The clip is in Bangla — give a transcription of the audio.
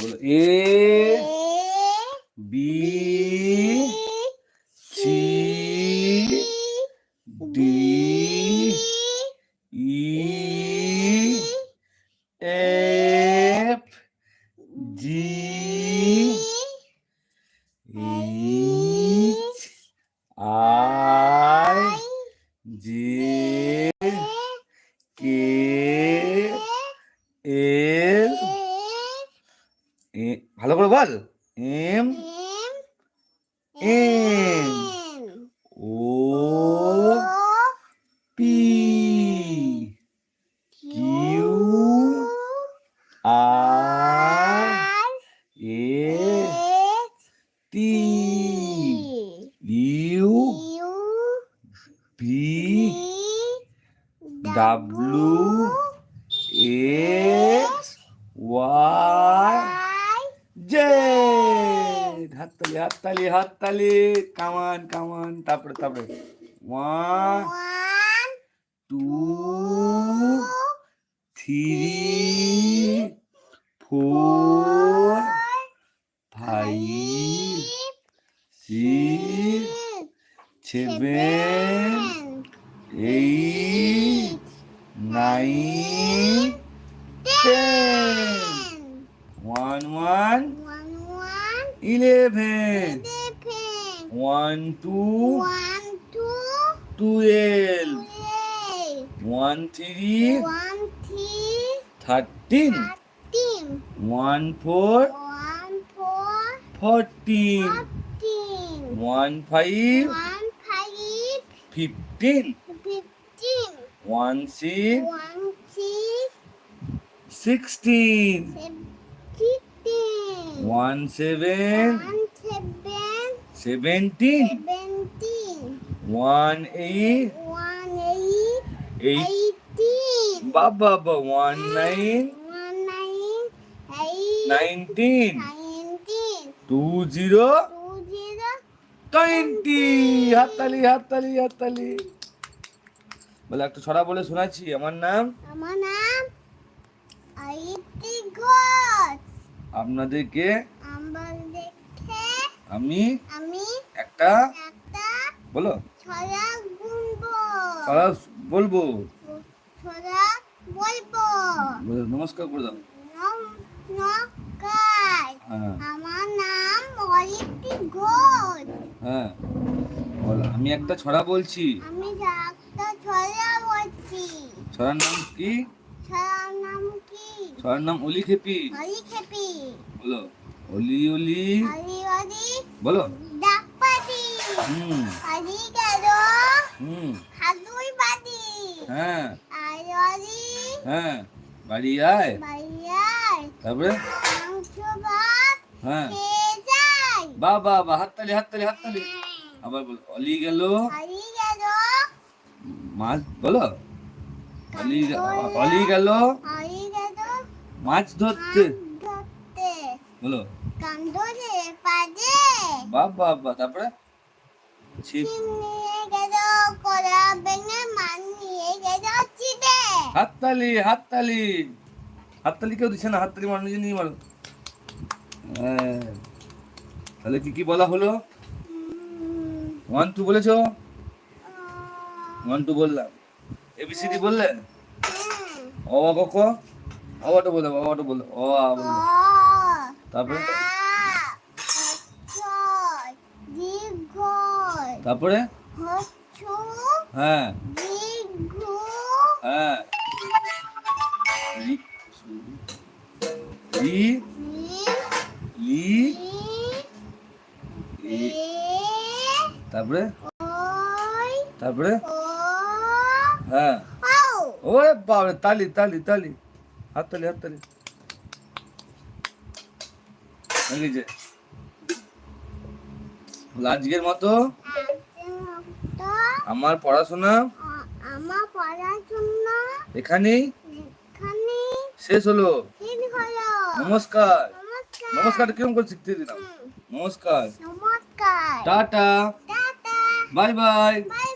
E. Bi. Ti. Di. E Ep. Di. It. I. De. Que. El. ভালো করে বল। M N O, P, Q, R, A, T, U, V, W, X, Y হাততালি হাততালি হাততালি কামান কামান তারপরে তারপরে one two three four five six seven eight nine One, two. One, two. Twelve. One, three. One, three. Thirteen. Thirteen. One, four. One, four. Fourteen. Fourteen. One, five. One, five. Fifteen. Fifteen. One, six. One, six. Sixteen. Sixteen. One, seven. One, seventeen one eight eight বাবা বাবা one nine nineteen two zero twenty হাততালি হাততালি হাততালি। বলে একটা ছড়া বলে শোনাচ্ছি আমার নাম? আমার নাম আপনাদেরকে আমি একটা বলো। ছড়া বলব। নমস্কার করে দাও। হ্যাঁ। আমার নাম ঘোষ। হ্যাঁ। বলো আমি একটা ছড়া বলছি। আমি একটা ছড়া বলছি। ছড়ার নাম কি? ছড়ার নাম কি? ছড়ার নাম অলি খেপি খেপি বলো অলি অলি। হরি হরি বলো। হুম। গেল হুম। হাতুই হ্যাঁ। আর হ্যাঁ। বাড়ি আয়। তারপরে? মাংস ভাত হ্যাঁ। খেয়ে যাই। বা বা বা হাততালি হাততালি হাততালি। আবার বলো অলি গেল মাছ বলো? অলি অলি গেল মাছ ধরতে। ধরতে। বলো। কান্দরে পাদে। বা বা বা তারপরে? হাততালি হাততালি। হাততালি কেউ দিচ্ছে না, হাততালি মারো নিজে নিয়ে মারো হ্যাঁ। তাহলে কি কি বলা হলো? ওয়ান টু বলেছ? ওয়ান টু বললাম। এবিসিডি বললে অ আ ক? খ অটো বলে অটো বলে অ, আ বললে তারপরে? তারপরে? হ্যাঁ। হ্যাঁ। রি লি তারপরে? তারপরে? হ্যাঁ। ওরে বাবরে তালি তালি তালি। হাততালি হাততালি আজকের মতো আমার পড়াশোনা? আমার পড়াশোনা এখানেই? এখানে শেষ হলো? শেষ হলো। নমস্কার। নমস্কার। কীরকম করে শিখতে দিলাম? নমস্কার। নমস্কার। Tata. Tata. Bye bye. By